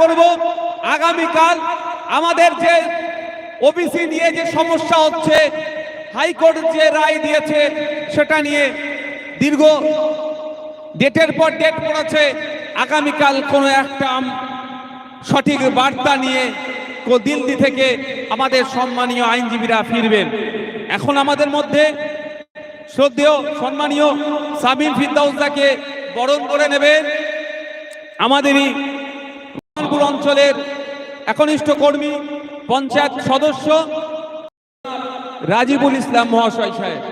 করব। আগামীকাল আমাদের যে ওবিসি নিয়ে যে সমস্যা হচ্ছে, হাইকোর্ট যে রায় দিয়েছে, সেটা নিয়ে দীর্ঘ ডেটের পর ডেট পড়েছে। আগামীকাল কোনো একটা সঠিক বার্তা নিয়ে দিল্লি থেকে আমাদের সম্মানীয় আইনজীবীরা ফিরবেন। এখন আমাদের মধ্যে শ্রদ্ধেয় সম্মানীয় সাবিন ফিরদাউসাকে বরণ করে নেবেন। আমাদেরই রহমানপুর অঞ্চলের একনিষ্ঠ কর্মী, পঞ্চায়েত সদস্য, রাজিবুল ইসলাম মহাশয় সাহেব।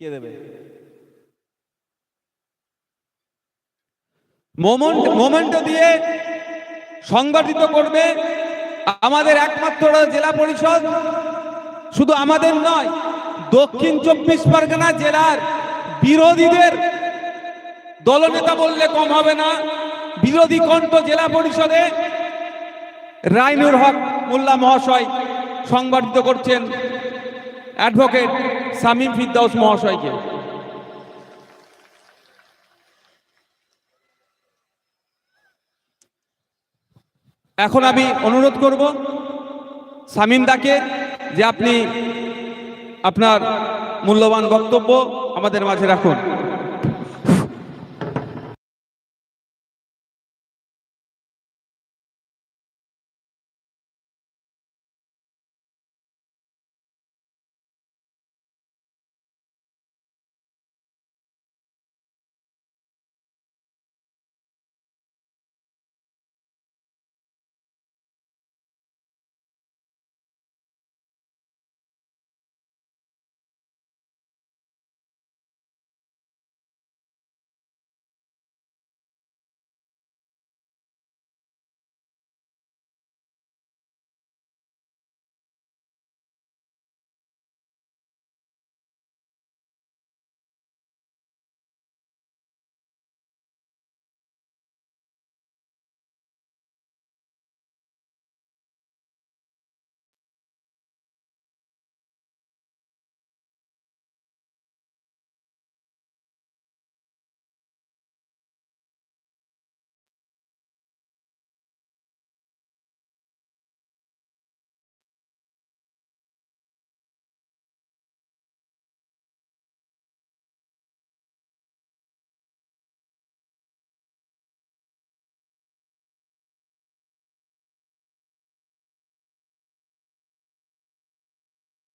কে দেবে? মোমেন্ট মোমেন্ট দিয়ে সংগঠিত করবে আমাদের একমাত্র জেলা পরিষদ। শুধু আমাদের নয়, দক্ষিণ চব্বিশ পরগনা জেলার বিরোধীদের দলনেতা বললে কম হবে না। বিরোধী কণ্ঠ জেলা পরিষদে রাইনুর হক মোল্লা মহাশয় সংগঠিত করছেন অ্যাডভোকেট সামিম ফিরদাউস মহাশয়কে। এখন আমি অনুরোধ করব সামিন্দাকে দাকে যে আপনি আপনার মূল্যবান বক্তব্য আমাদের মাঝে রাখুন।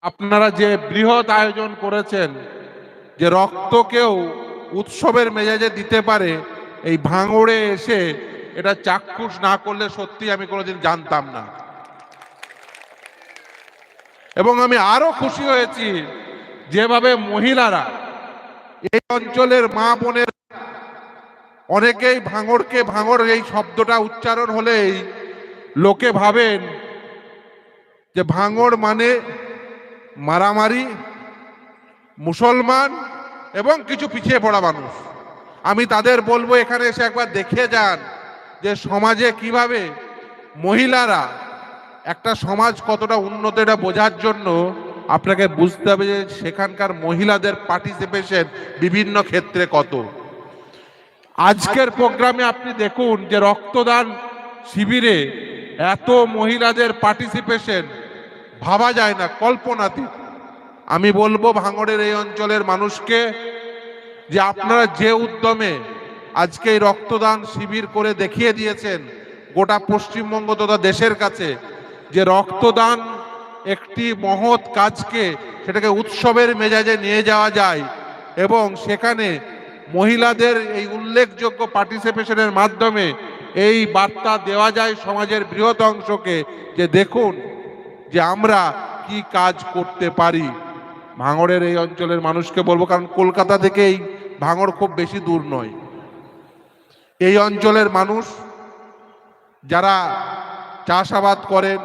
আপনারা যে বৃহৎ আয়োজন করেছেন, যে রক্তকেও উৎসবের মেজাজে দিতে পারে, এই ভাঙড়ে এসে এটা চাক্ষুষ না করলে সত্যি আমি কোনোদিন জানতাম না। এবং আমি আরও খুশি হয়েছি যেভাবে মহিলারা এই অঞ্চলের মা বোনের অনেকেই ভাঙড়কে ভাঙড় এই শব্দটা উচ্চারণ হলেই লোকে ভাবেন যে ভাঙড় মানে মারামারি, মুসলমান এবং কিছু পিছিয়ে পড়া মানুষ। আমি তাদের বলব, এখানে এসে একবার দেখে যান যে সমাজে কীভাবে মহিলারা একটা সমাজ কতটা উন্নত এটা বোঝার জন্য আপনাকে বুঝতে হবে যে সেখানকার মহিলাদের পার্টিসিপেশন বিভিন্ন ক্ষেত্রে কত। আজকের প্রোগ্রামে আপনি দেখুন যে রক্তদান শিবিরে এত মহিলাদের পার্টিসিপেশন ভাবা যায় না কল্পনাতীত আমি বলব ভাঙড়ের এই অঞ্চলের মানুষকে যে আপনারা যে উদ্যমে আজকে এই রক্তদান শিবির করে দেখিয়ে দিয়েছেন গোটা পশ্চিমবঙ্গ তথা দেশের কাছে, যে রক্তদান একটি মহৎ কাজকে সেটাকে উৎসবের মেজাজে নিয়ে যাওয়া যায় এবং সেখানে মহিলাদের এই উল্লেখযোগ্য পার্টিসিপেশনের মাধ্যমে এই বার্তা দেওয়া যায় সমাজের বৃহৎ অংশকে, যে দেখুন যে আমরা কি কাজ করতে পারি? ভাঙড়ের এই অঞ্চলের মানুষকে বলব, কারণ কলকাতা থেকে এই ভাঙড় খুব বেশি দূর নয়। এই অঞ্চলের মানুষ যারা চাষাবাদ করেন,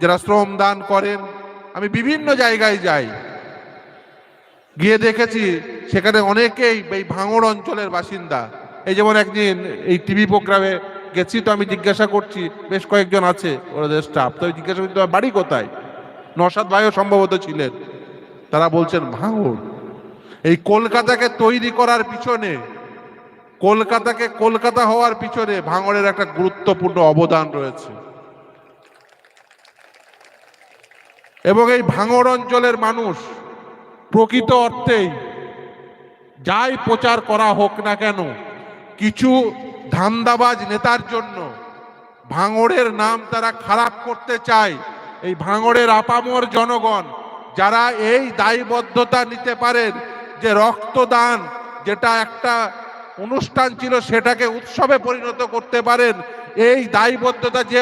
যারা শ্রম দান করেন, আমি বিভিন্ন জায়গায় যাই। গিয়ে দেখেছি সেখানে অনেকেই এই ভাঙড় অঞ্চলের বাসিন্দা। এই যেমন একদিন এই টিভি প্রোগ্রামে গেছি তো আমি জিজ্ঞাসা করছি, বেশ কয়েকজন আছে ওদের স্টাফ তো জিজ্ঞাসা করছি, তোমার বাড়ি কোথায়? নসাদ ভাইও সম্ভবত ছিলেন। তারা বলছেন, ভাঙড়। এই কলকাতাকে তৈরি করার পিছনে, কলকাতাকে কলকাতা হওয়ার পিছনে ভাঙড়ের একটা গুরুত্বপূর্ণ অবদান রয়েছে। এবং এই ভাঙড় অঞ্চলের মানুষ প্রকৃত অর্থেই যাই প্রচার করা হোক না কেন, কিছু ধান্দাবাজ নেতার জন্য ভাঙড়ের নাম তারা খারাপ করতে চায়। এই ভাঙড়ের আপামর জনগণ, যারা এই দায়বদ্ধতা নিতে পারেন, যে রক্তদান যেটা একটা অনুষ্ঠান ছিল, সেটাকে উৎসবে পরিণত করতে পারেন এই দায়বদ্ধতা যে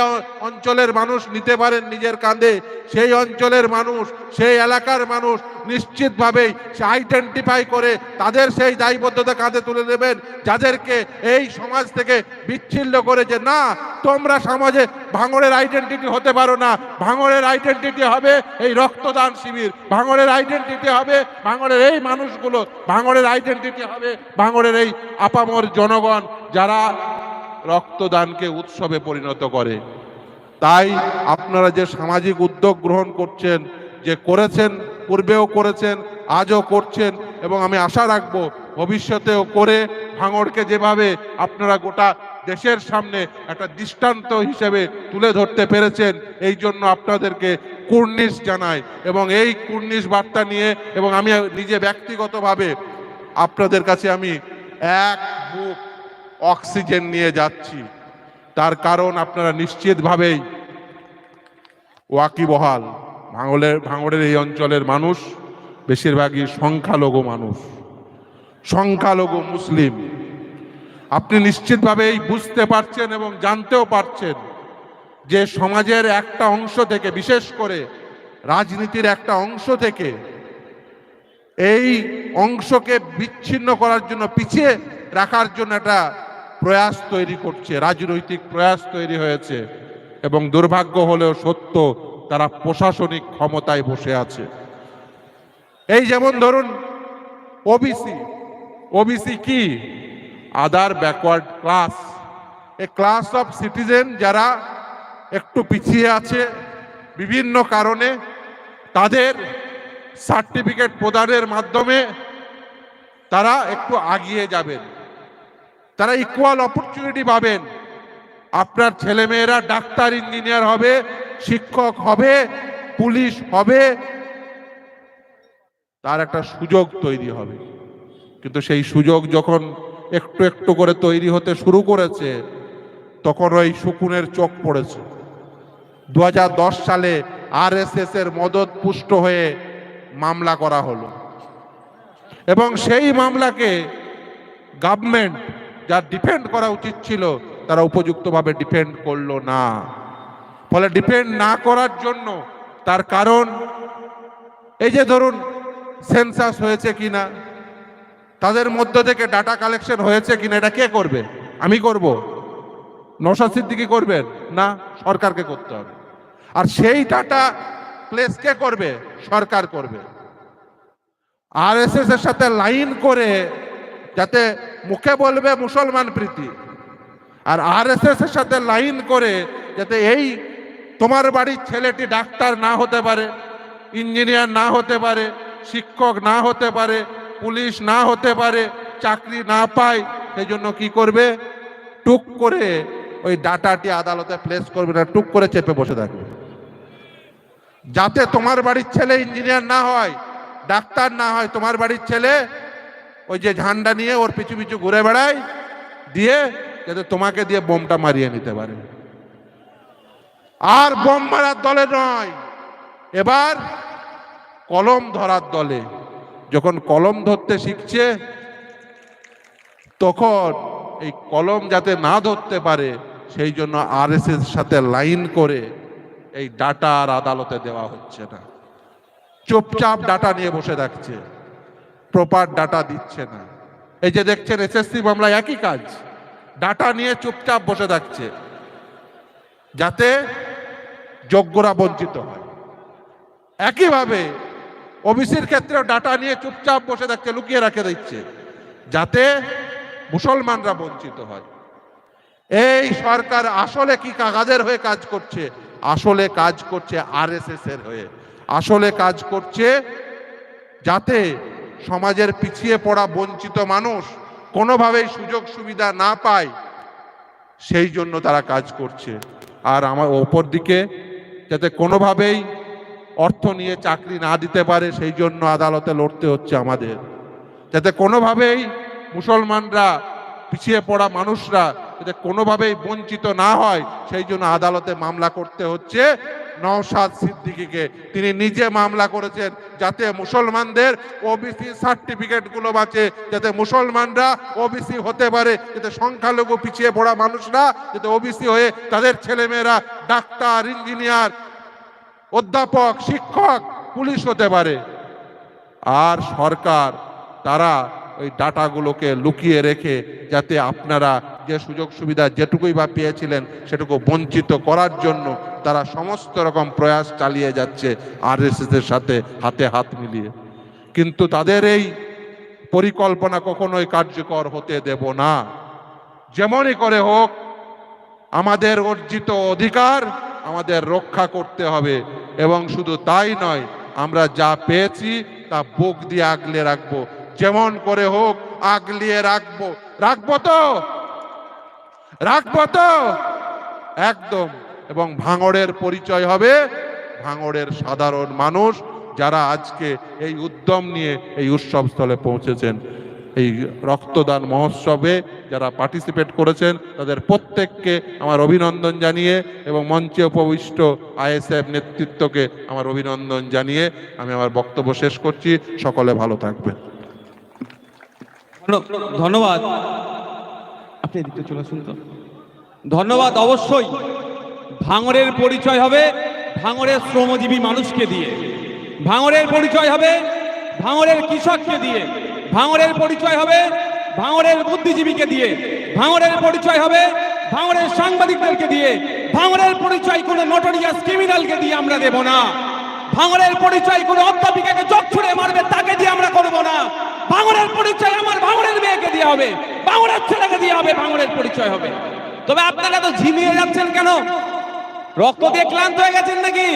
অঞ্চলের মানুষ নিতে পারেন নিজের কাঁধে, সেই অঞ্চলের মানুষ, সেই এলাকার মানুষ নিশ্চিতভাবেই সে আইডেন্টিফাই করে তাদের সেই দায়বদ্ধতা কাঁধে তুলে নেবেন, যাদেরকে এই সমাজ থেকে বিচ্ছিন্ন করে যে, না, তোমরা সমাজে ভাঙড়ের আইডেন্টিটি হতে পারো না। ভাঙড়ের আইডেন্টিটি হবে এই রক্তদান শিবির। ভাঙড়ের আইডেন্টিটি হবে ভাঙড়ের এই মানুষগুলো। ভাঙড়ের আইডেন্টিটি হবে ভাঙড়ের এই আপামর জনগণ যারা রক্তদানকে উৎসবে পরিণত করে। তাই আপনারা যে সামাজিক উদ্যোগ গ্রহণ করছেন, যে করেছেন, পূর্বেও করেছেন, আজও করছেন, এবং আমি আশা রাখব ভবিষ্যতেও করে ভাঙড়কে যেভাবে আপনারা গোটা দেশের সামনে একটা দৃষ্টান্ত হিসেবে তুলে ধরতে পেরেছেন, এই জন্য আপনাদেরকে কুর্নিশ জানাই। এবং এই কুর্নিশ বার্তা নিয়ে, এবং আমি নিজে ব্যক্তিগতভাবে আপনাদের কাছে আমি এক বুক অক্সিজেন নিয়ে যাচ্ছি। তার কারণ আপনারা নিশ্চিতভাবেই ওয়াকিবহাল। ভাঙলের ভাঙড়ের এই অঞ্চলের মানুষ, বেশিরভাগই সংখ্যালঘু মানুষ। সংখ্যালঘু মুসলিম। আপনি নিশ্চিতভাবেই বুঝতে পারছেন এবং জানতেও পারছেন যে সমাজের একটা অংশ থেকে, বিশেষ করে রাজনীতির একটা অংশ থেকে, এই অংশকে বিচ্ছিন্ন করার জন্য, পিছিয়ে রাখার জন্য একটা প্রয়াস তৈরি করছে, রাজনৈতিক প্রয়াস তৈরি হয়েছে এবং দুর্ভাগ্য হলেও সত্য, তারা প্রশাসনিক ক্ষমতায় বসে আছে। এই যেমন ধরুন ওবিসি ওবিসি কি? Other backward class a class of citizen যারা একটু পিছিয়ে আছে, বিভিন্ন কারণে তাদের সার্টিফিকেট প্রদানের মাধ্যমে তারা একটু আগিয়ে যাবেন। তারা ইকুয়াল অপরচুনিটি পাবেন। আপনার ছেলেমেয়েরা ডাক্তার ইঞ্জিনিয়ার হবে, শিক্ষক হবে, পুলিশ হবে। তার একটা সুযোগ তৈরি হবে। কিন্তু সেই সুযোগ যখন একটু একটু করে তৈরি হতে শুরু করেছে, তখন ওই শকুনের চোখ পড়েছে। দু হাজার দশ সালে আরএসএস এর মদত পুষ্ট হয়ে মামলা করা হলো। এবং সেই মামলাকে গভর্নমেন্ট যা ডিফেন্ড করা উচিত ছিল, তারা উপযুক্তভাবে ডিফেন্ড করল না। ফলে ডিফেন্ড না করার জন্য তার কারণ, এই যে ধরুন সেন্সাস হয়েছে কিনা, তাদের মধ্য থেকে ডাটা কালেকশন হয়েছে কিনা, এটা কে করবে? আমি করব। নশা সিদ্দিকি করবেন? না, সরকারকে করতে হবে। আর সেই ডাটা প্লেস কে করবে? সরকার করবে। আরএসএস এর সাথে লাইন করে যাতে মুখে বলবে মুসলমান প্রীতি। আর আরএসএস এর সাথে লাইন করে যাতে এই তোমার বাড়ির ছেলেটি ডাক্তার না হতে পারে ইঞ্জিনিয়ার না হতে পারে, শিক্ষক না হতে পারে, পুলিশ না হতে পারে, চাকরি না পায়, সেই জন্য কি করবে? টুক করে ওই ডাটাটি আদালতে প্লেস করবে না, টুক করে চেপে বসে থাকবে। যাতে তোমার বাড়ির ছেলে ইঞ্জিনিয়ার না হয়, ডাক্তার না হয়, তোমার বাড়ির ছেলে ওই যে ঝান্ডা নিয়ে ওর পিছু পিছু ঘুরে বেড়ায়, দিয়ে যাতে তোমাকে দিয়ে বোমটা মারিয়ে নিতে পারে। আর বোম মারার দলে নয়, এবার কলম ধরার দলে। যখন কলম ধরতে শিখছে, তখন এই কলম যাতে না ধরতে পারে, সেই জন্য আর এস সাথে লাইন করে এই ডাটা আর আদালতে দেওয়া হচ্ছে না। চুপচাপ ডাটা নিয়ে বসে থাকছে। প্রপার ডাটা দিচ্ছে না। এই যে দেখছেন এসএসসি মামলা একই কাজ। ডাটা নিয়ে চুপচাপ বসে থাকছে। যাতে যোগ্যরা বঞ্চিত হয়। একইভাবে ওবিসির ক্ষেত্রেও ডাটা নিয়ে চুপচাপ বসে থাকছে, লুকিয়ে রাখে দিচ্ছে। যাতে মুসলমানরা বঞ্চিত হয়। এই সরকার আসলে কি কাগাজের হয়ে কাজ করছে? আসলে কাজ করছে আরএসএস এর হয়ে। আসলে কাজ করছে যাতে সমাজের পিছিয়ে পড়া বঞ্চিত মানুষ কোনোভাবেই সুযোগ সুবিধা না পায়, সেই জন্য তারা কাজ করছে। আর আমার ওপর দিকে যাতে কোনোভাবেই অর্থ নিয়ে চাকরি না দিতে পারে, সেই জন্য আদালতে লড়তে হচ্ছে আমাদের। যাতে কোনোভাবেই মুসলমানরা, পিছিয়ে পড়া মানুষরা যাতে কোনোভাবেই বঞ্চিত না হয়, সেই জন্য আদালতে মামলা করতে হচ্ছে। নওশাদ সিদ্দিকীকে। তিনি নিজে মামলা করেছেন যাতে মুসলমানদের ওবিসি সার্টিফিকেটগুলো বাঁচে, যাতে মুসলমানরা ওবিসি হতে পারে, যাতে সংখ্যালঘু পিছিয়ে পড়া মানুষরা যাতে ওবিসি হয়ে তাদের ছেলেমেয়েরা ডাক্তার, ইঞ্জিনিয়ার, অধ্যাপক, শিক্ষক, পুলিশ হতে পারে। আর সরকার, তারা ওই ডাটাগুলোকে লুকিয়ে রেখে যাতে আপনারা যে সুযোগ সুবিধা যেটুকুই বা পেয়েছিলেন সেটুকু বঞ্চিত করার জন্য তারা সমস্ত রকম প্রয়াস চালিয়ে যাচ্ছে আর এর সাথে হাতে হাত মিলিয়ে। কিন্তু তাদের এই পরিকল্পনা কখনোই কার্যকর হতে দেব না। যেমনই করে হোক, আমাদের অর্জিত অধিকার আমাদের রক্ষা করতে হবে এবং শুধু তাই নয়, আমরা যা পেয়েছি তা বুক দিয়ে আগলে রাখব। যেমন করে হোক, আগলিয়ে রাখব। রাখব তো! রাখব তো একদম। এবং ভাঙড়ের পরিচয় হবে ভাঙড়ের সাধারণ মানুষ যারা আজকে এই উদ্যম নিয়ে এই উৎসব স্থলে পৌঁছেছেন। এই রক্তদান মহোৎসবে যারা পার্টিসিপেট করেছেন, তাদের প্রত্যেককে আমার অভিনন্দন জানিয়ে এবং মঞ্চে উপবিষ্ট আইএসএফ নেতৃত্বকে আমার অভিনন্দন জানিয়ে আমি আমার বক্তব্য শেষ করছি। সকলে ভালো থাকবেন। ধন্যবাদ। আপনি এদিকে চলে আসুন তো। ধন্যবাদ, অবশ্যই। ভাঙরের পরিচয় হবে ভাঙরের শ্রমজীবী মানুষকে দিয়ে। ভাঙরের পরিচয় হবে ভাঙরের কৃষককে দিয়ে। ভাঙরের পরিচয় হবে ভাঙরের বুদ্ধিজীবীকে দিয়ে। ভাঙরের পরিচয় হবে ভাঙরের সাংবাদিকদেরকে দিয়ে। ভাঙরের পরিচয় কোনো নটোরিয়াস ক্রিমিনালকে দিয়ে আমরা দেব না। ভাঙরের পরিচয় কোনো অধ্যাপিকাকে চোখ ছুড়ে মারবে, তাকে দিয়ে আমরা করব না। ভাঙরের পরিচয় আমার ভাঙরের মেয়েকে দিয়ে হবে। ভাঙরের ছেলেকে দিয়ে হবে ভাঙরের পরিচয় হবে। তবে আপনারা তো ঝিমিয়ে যাচ্ছেন কেন? রক্ত দিয়ে ক্লান্ত হয়ে গেছেন নাকি?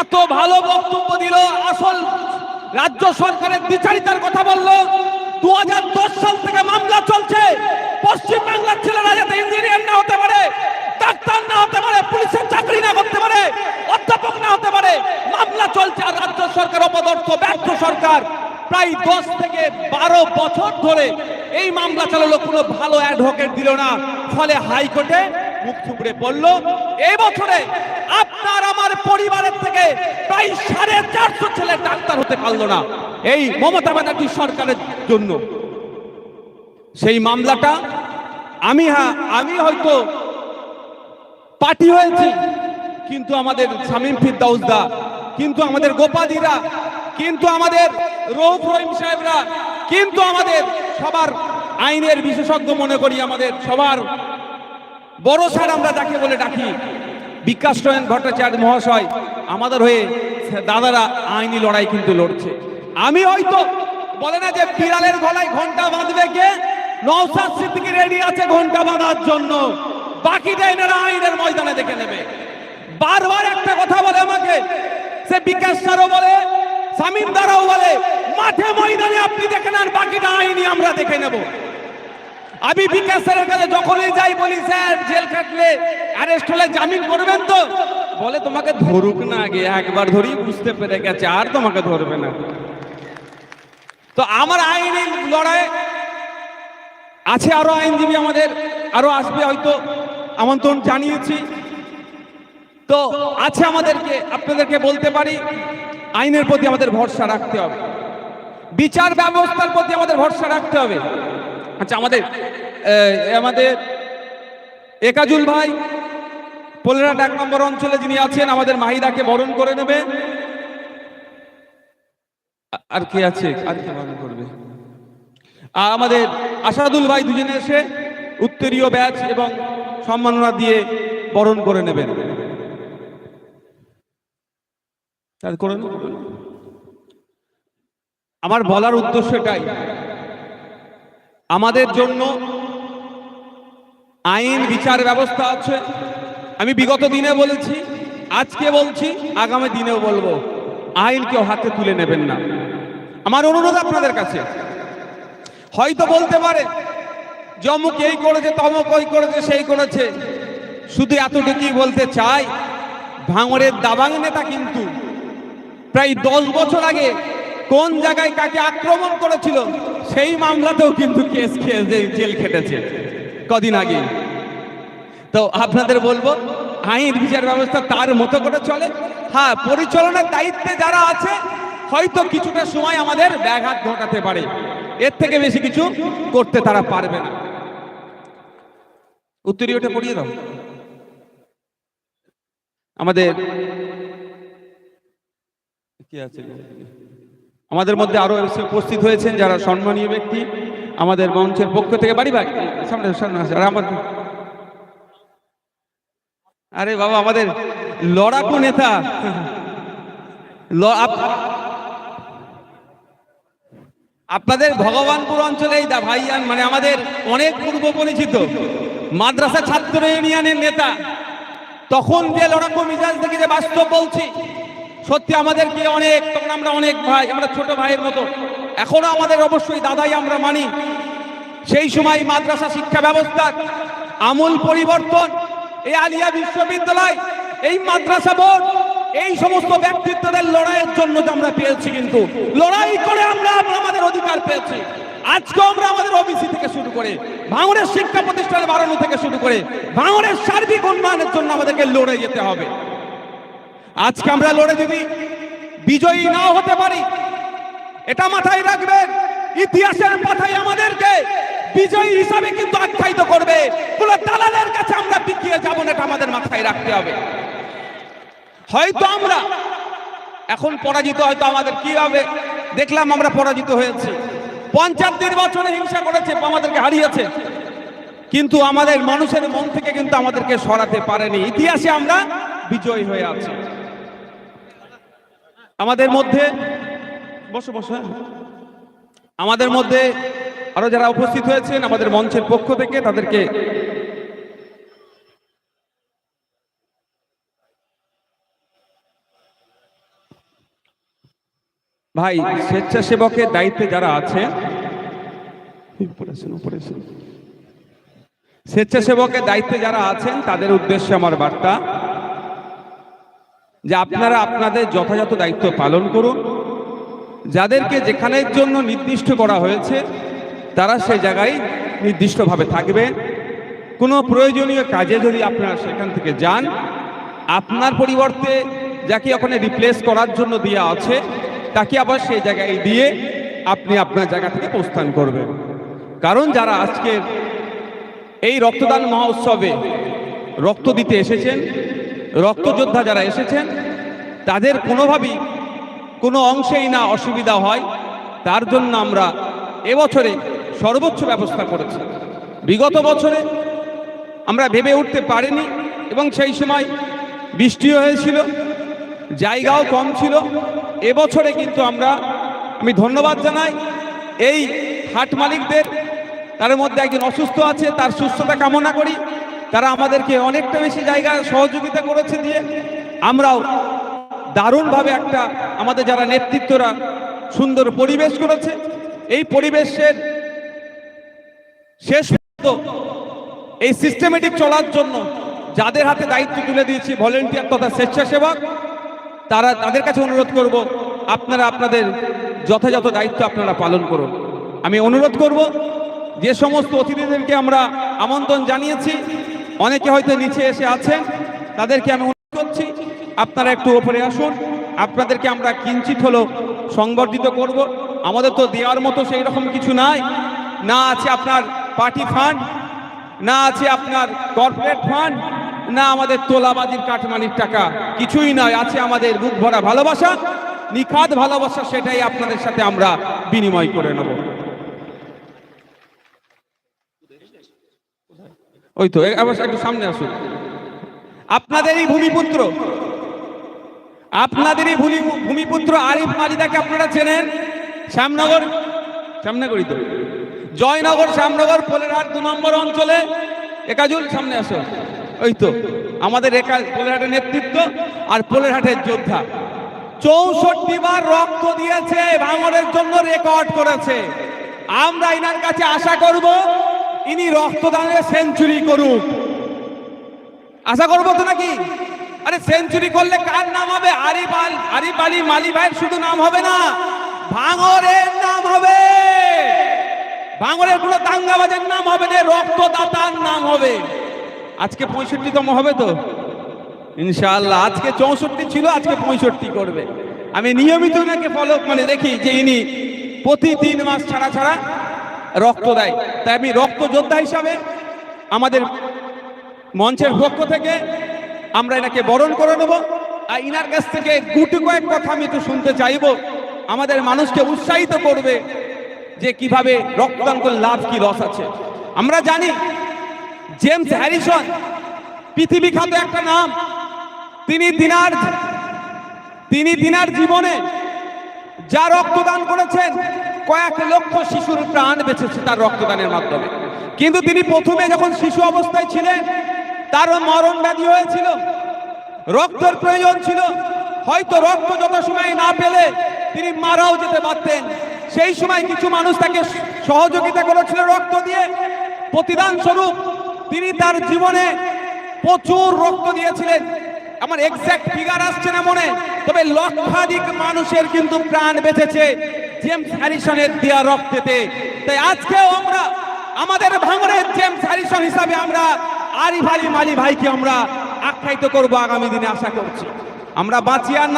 এত ভালো বক্তব্য দিল, আসল রাজ্য সরকারের বিচারিতার কথা বলল। দুহাজার দশ সাল থেকে মামলা চলছে। পশ্চিম বাংলার ছেলেরা যাতে ইঞ্জিনিয়ার না হতে পারে, ডাক্তার না হতে পারে, পুলিশের চাকরি না করতে পারে, অধ্যাপক না হতে পারে, মামলা চলছে আর রাজ্য সরকার অপদর্থ, ব্যর্থ সরকার। প্রায় দশ থেকে বারো বছর ধরে এই মামলা চালালো, কোনো ভালো অ্যাডভোকেট দিল না। ফলে হাইকোর্টে মুখ থুবড়ে পড়ল। এই বছরে আপনার আমার পরিবারের থেকে প্রায় সাড়ে চারশো ছেলে ডাক্তার হতে পারল না। এই মমতা ব্যানার্জি সরকারের জন্য। সেই মামলাটা আমি হ্যাঁ আমি হয়তো পার্টি হয়েছি, কিন্তু আমাদের শামীম ফিরদাউসদা কিন্তু আমাদের গোপাদিরা, কিন্তু আমাদের রৌফ রহিম সাহেবরা কিন্তু আমাদের সবার আইনের বিশেষজ্ঞ মনে করি, আমাদের সবার বড় স্যার আমরা যাকে বলে ডাকি বিকাশ রঞ্জন ভট্টাচার্য মহাশয়, আমাদের হয়ে দাদারা আইনি লড়াই কিন্তু লড়ছে। আমি হয়তো বলে না যে বিড়ালের গলায় ঘণ্টা বাঁধবে কে? নওসাদ সিদ্দিকি রেডি আছে ঘণ্টা বাঁধার জন্য। বাকিটা এনারা আইনের ময়দানে দেখে নেবে। বারবার একটা কথা বলে আমাকে, সে বিকাশ স্যারও বলে সামিম দারাও বলে, মাঠে ময়দানে আপনি দেখে নেন বাকিটা আইনি আমরা দেখে নেব। আমি বিকাশ স্যারের কাছে যখনই যাই বলি, স্যার, জেল কাটলে অ্যারেস্ট হলে জামিন করবেন তো? বলে, তোমাকে ধরুক না আগে, একবার ধরি বুঝতে পেরে গেছে, আর তোমাকে ধরবে না। তো আমার আইনি লড়াই আছে, আরও আইনজীবী আমাদের, আরও আসবে হয়তো, আমন্ত্রণ জানিয়েছি। তো আছে আমাদেরকে, আপনাদেরকে বলতে পারি আইনের প্রতি আমাদের ভরসা রাখতে হবে। বিচার ব্যবস্থার প্রতি আমাদের ভরসা রাখতে হবে। আচ্ছা আমাদের আমাদের একাজুল ভাই পোলেরাট এক নম্বর অঞ্চলে যিনি আছেন, আমাদের মাহিদাকে বরণ করে নেবে। আর কে আছে? আর বরণ করবে? আমাদের আসাদুল ভাই দুজনে এসে উত্তরীয় ব্যাচ এবং সম্মাননা দিয়ে বরণ করে নেবেন। তাহলে করে আমার বলার উদ্দেশ্য এটাই। আমাদের জন্য আইন, বিচার ব্যবস্থা আছে। আমি বিগত দিনে বলেছি, আজকে বলছি, আগামী দিনেও বলব, আইন কেউ হাতে তুলে নেবেন না। আমার অনুরোধ আপনাদের কাছে, হয়তো বলতে পারে যে অমুক এই করেছে, তমুক ওই করেছে, সেই করেছে। শুধু এতটুকুই বলতে চাই ভাঙরের দাবাং নেতা কিন্তু প্রায় দশ বছর আগে কোন জায়গায় কাকে আক্রমণ করেছিল, সেই মামলাতেও কিন্তু কেস খেয়ে জেল খেটেছে কদিন আগে। তো আপনাদের বলব, আইন বিচার ব্যবস্থা তার মতো করে চলে। হ্যাঁ পরিচালনার দায়িত্বে যারা আছে, হয়তো কিছুটা সময় আমাদের ব্যাঘাত ঘটাতে পারে। এর থেকে বেশি কিছু করতে তারা পারবে না। উত্তরী ওটা পড়িয়ে দাও। আমাদের আমাদের মধ্যে আরও উপস্থিত হয়েছেন যারা সম্মানীয় ব্যক্তি, আমাদের মঞ্চের পক্ষ থেকে বাড়ি ভাই সামনে সামনে আর বাবা, আমাদের লড়াকু নেতা। আপনাদের ভগবানপুর অঞ্চলে দা ভাইয়ান মানে আমাদের অনেক পূর্ব পরিচিত মাদ্রাসা ছাত্র ইউনিয়নের নেতা। তখন যে লড়াকু মিজাজ থেকে যে বাস্তব বলছি সত্যি আমাদেরকে অনেক, তখন আমরা অনেক ভাই, আমরা ছোট ভাইয়ের মতো। এখনও আমাদের অবশ্যই দাদাই আমরা মানি। সেই সময় মাদ্রাসা শিক্ষা ব্যবস্থার আমূল পরিবর্তন, এই আলিয়া বিশ্ববিদ্যালয়, এই মাদ্রাসা বোর্ড, এই সমস্ত ব্যক্তিত্বদের লড়াইয়ের জন্য আমরা পেয়েছি কিন্তু। লড়াই করে আমরা আমাদের অধিকার পেয়েছি। আজকে আমরা আমাদের ওবিসি থেকে শুরু করে ভাঙনের শিক্ষা প্রতিষ্ঠান বাড়ানো থেকে শুরু করে ভাঙনের সার্বিক উন্নয়নের জন্য আমাদেরকে লড়ে যেতে হবে। আজকে আমরা লড়ে দিবি বিজয়ী নাও হতে পারি, এটা মাথায় রাখবেন, ইতিহাসের পাথায় আমাদেরকে বিজয়ী হিসাবে কিন্তু আখ্যায়িত করবে। কোন দালালের কাছে আমরা পিছিয়ে যাব না, এটা আমাদের মাথায় রাখতে হবে। হয়তো আমরা, এখন পরাজিত হয়তো আমাদের কি হবে? দেখলাম আমরা পরাজিত হয়েছি। পঞ্চায়েত নির্বাচনে হিংসা করেছে, আমাদেরকে হারিয়েছে। কিন্তু আমাদের মানুষের মন থেকে কিন্তু আমাদেরকে সরাতে পারেনি। ইতিহাসে আমরা বিজয়ী হয়ে আছি। আমাদের মধ্যে, বসো বসো হ্যাঁ। আমাদের মধ্যে আরও যারা উপস্থিত হয়েছেন আমাদের মঞ্চের পক্ষ থেকে তাদেরকে ভাই, স্বেচ্ছাসেবকের দায়িত্বে যারা আছে। স্বেচ্ছাসেবকের দায়িত্বে যারা আছেন, তাদের উদ্দেশ্যে আমার বার্তা যে আপনারা আপনাদের যথাযথ দায়িত্ব পালন করুন। যাদেরকে যেখানের জন্য নির্দিষ্ট করা হয়েছে, তারা সেই জায়গায় নির্দিষ্টভাবে থাকবে। কোনো প্রয়োজনীয় কাজে যদি আপনারা সেখান থেকে যান, আপনার পরিবর্তে যাকে ওখানে রিপ্লেস করার জন্য দেওয়া আছে, তাকে আবার সেই জায়গায় দিয়ে আপনি আপনার জায়গা থেকে প্রস্থান করবেন। কারণ যারা আজকের এই রক্তদান মহোৎসবে রক্ত দিতে এসেছেন রক্তযোদ্ধা যারা এসেছেন, তাদের কোনোভাবেই কোনো অংশেই না অসুবিধা হয়। তার জন্য আমরা এবছরে সর্বোচ্চ ব্যবস্থা করেছি। বিগত বছরে আমরা ভেবে উঠতে পারিনি এবং সেই সময় বৃষ্টিও হয়েছিল, জায়গাও কম ছিল। এবছরে কিন্তু আমরা, আমি ধন্যবাদ জানাই এই হাট মালিকদের, তার মধ্যে একজন অসুস্থ আছে, তার সুস্থতা কামনা করি। তারা আমাদেরকে অনেকটা বেশি জায়গা সহযোগিতা করেছে দিয়ে আমরাও দারুণভাবে একটা আমাদের যারা নেতৃত্বরা সুন্দর পরিবেশ করেছে। এই পরিবেশের শেষ পর্যন্ত এই সিস্টেমেটিক চলার জন্য যাদের হাতে দায়িত্ব তুলে দিয়েছি ভলেন্টিয়ার তথা স্বেচ্ছাসেবক, তারা তাদের কাছে অনুরোধ করব, আপনারা আপনাদের যথাযথ দায়িত্ব আপনারা পালন করুন। আমি অনুরোধ করব, যে সমস্ত অতিথিদেরকে আমরা আমন্ত্রণ জানিয়েছি অনেকে হয়তো নিচে এসে আছেন, তাদেরকে আমি অনুরোধ করছি, আপনারা একটু ওপরে আসুন। আপনাদেরকে আমরা কিঞ্চিত হলো সংবর্ধিত করব। আমাদের তো দেওয়ার মতো সেই রকম কিছু নাই। না আছে আপনার পার্টি ফান্ড, না আছে আপনার কর্পোরেট ফান্ড, না আমাদের তোলাবাজির কাটমানির টাকা। কিছুই নয় আছে আমাদের বুক ভরা ভালোবাসা। নিখাত ভালোবাসা, সেটাই আপনাদের সাথে আমরা বিনিময় করে নেব। ওই তো আবার একটু সামনে আসুন। আপনাদেরই ভূমিপুত্র। আপনাদেরই ভূমি- ভূমিপুত্র আরিফ মালিদাকে আপনারা চেনেন? শ্যামনগর, শ্যামনগরই তো। জয়নগর, শ্যামনগর, পোলেরহাট দু নম্বর অঞ্চলে। একাজুল সামনে আসো। ওই তো, আমাদের একা পোলেরহাটের নেতৃত্ব আর পোলেরহাটের যোদ্ধা। চৌষট্টি বার রক্ত দিয়েছে, ভাঙনের জন্য রেকর্ড করেছে। আমরা ইনার কাছে আশা করব ইনি রক্তদানে সেঞ্চুরি করুক। আশা করব তো নাকি? আরে সেঞ্চুরি করলে কার নাম হবে? আরিফ আল আরিফ মালি ভাইয়ের শুধু নাম হবে না, ভাঙরের নাম হবে। ভাঙরের কোনো দাঙ্গাবাজের নাম হবে না, রক্তদাতার নাম হবে। আজকে পঁয়ষট্টিতম হবে তো? ইনশাআল্লাহ, আজকে চৌষট্টি ছিল, আজকে পঁয়ষট্টি করবে। আমি নিয়মিত ওনাকে ফলো মানে দেখি যে ইনি প্রতি তিন মাস ছাড়া ছাড়া রক্ত দেয়। তাই আমি রক্ত যোদ্ধা হিসাবে আমাদের মঞ্চের পক্ষ থেকে আমরা এনাকে বরণ করে নেব। আর ইনার কাছ থেকে গুটি কয়েক কথা আমি একটু শুনতে চাইব। আমাদের মানুষকে উৎসাহিত করবে যে কীভাবে রক্তদান করলে লাভ কি লস আছে। আমরা জানি জেমস হ্যারিসন পৃথিবী খ্যাত একটা নাম। তিনি দিনার তিনি দিনার জীবনে যা রক্তদান করেছেন কয়েক লক্ষ শিশুর প্রাণ বেঁচেছে তার রক্তদানের মাধ্যমে। কিন্তু তিনি প্রথমে যখন শিশু অবস্থায় ছিলেন, তার মরণ ব্যাধি হয়েছিল। রক্তের প্রয়োজন ছিল। হয়তো রক্ত যত সময় না পেলে তিনি মারাও যেতে পারতেন। সেই সময় কিছু মানুষ তাকে সহযোগিতা করেছিল রক্ত দিয়ে। প্রতিদান স্বরূপ তিনি তার জীবনে প্রচুর রক্ত দিয়েছিলেন। আমার এক্সাক্ট ফিগার আসছে না মনে, তবে লক্ষাধিক মানুষের কিন্তু প্রাণ বেঁচেছে। জেমস হ্যারিসনের দেয়া রক্তেতে। তাই আজকেও আমরা আমাদের ভাঙরের জেমস হ্যারিসন হিসাবে আমরা আরিফ আলী মালি ভাইকে আমরা আখ্যায়িত করব আগামী দিনে আশা করছি। আমরা বাঁচিয়ার নাম